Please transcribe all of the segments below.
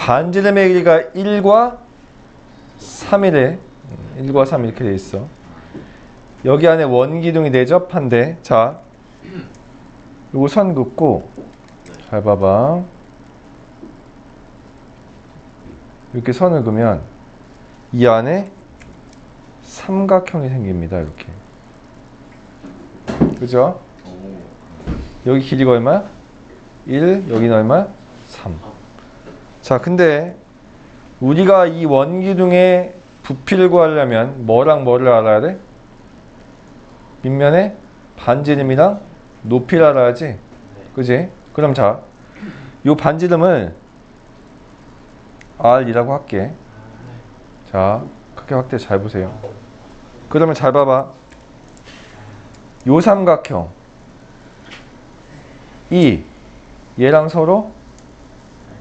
반지름의 길이가 1과 3이래 1과 3 이렇게 돼 있어 여기 안에 원기둥이 내접한데 자 요거 선 긋고 잘 봐봐 이렇게 선을 그으면 이 안에 삼각형이 생깁니다 이렇게 그죠? 여기 길이가 얼마야? 1 여기는 얼마야? 3 자, 근데 우리가 이 원기둥의 부피를 구하려면 뭐랑 뭐를 알아야 돼? 밑면의 반지름이랑 높이를 알아야지. 그지? 그럼 자, 요 반지름을 R이라고 할게. 자, 크게 확대 잘 보세요. 그러면 잘 봐봐. 요 삼각형. 이 얘랑 서로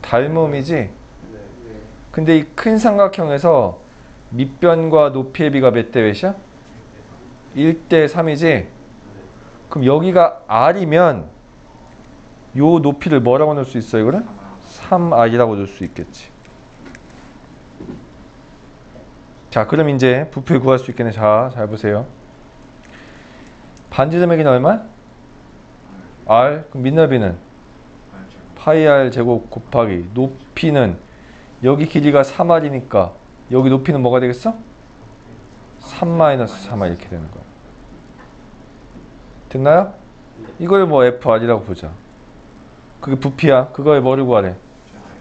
닮음이지. 근데 이 큰 삼각형에서 밑변과 높이의 비가 몇 대 몇이야? 1대 3이지? 그럼 여기가 R이면 요 높이를 뭐라고 넣을 수 있어 이거를? 3R이라고 넣을 수 있겠지. 자, 그럼 이제 부피를 구할 수 있겠네. 자, 잘 보세요. 반지름의 길이는 얼마? R. 그럼 밑넓이는? 파이 r 제곱 곱하기 높이는 여기 길이가 3r이니까 여기 높이는 뭐가 되겠어? 3 마이너스 3r 이렇게 되는 거야. 됐나요? 이걸 뭐 FR이라고 보자. 그게 부피야. 그거에 뭐를 구하래?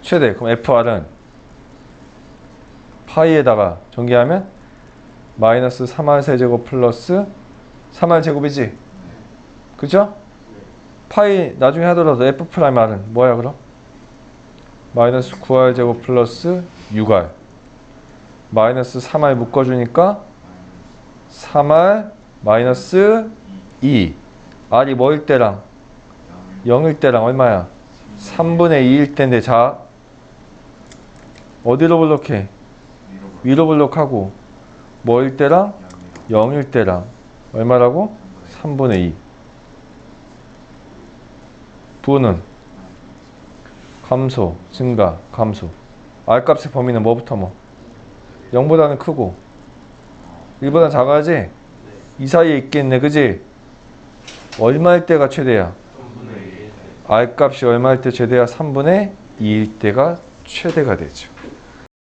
최대. 그럼 FR은 파이에다가 전개하면 마이너스 3r 세제곱 플러스 3r 제곱이지? 그죠? 파이 나중에 하더라도 f 프라임 r은 뭐야 그럼? 마이너스 9r 제곱 플러스 6r 마이너스 3r 묶어주니까 3r 마이너스 2 r이 뭐일 때랑 0일 때랑 얼마야? 3분의 2일 때인데 자 어디로 블록해? 위로 블록하고 뭐일 때랑 0일 때랑 얼마라고? 3분의 2 부는 감소, 증가, 감소. R 값의 범위는 뭐부터 뭐? 0보다는 크고 1보다 작아야지? 이 사이에 있겠네, 그지? 얼마일 때가 최대야? R 값이 얼마일 때 최대야? 3분의 2일 때가 최대가 되죠.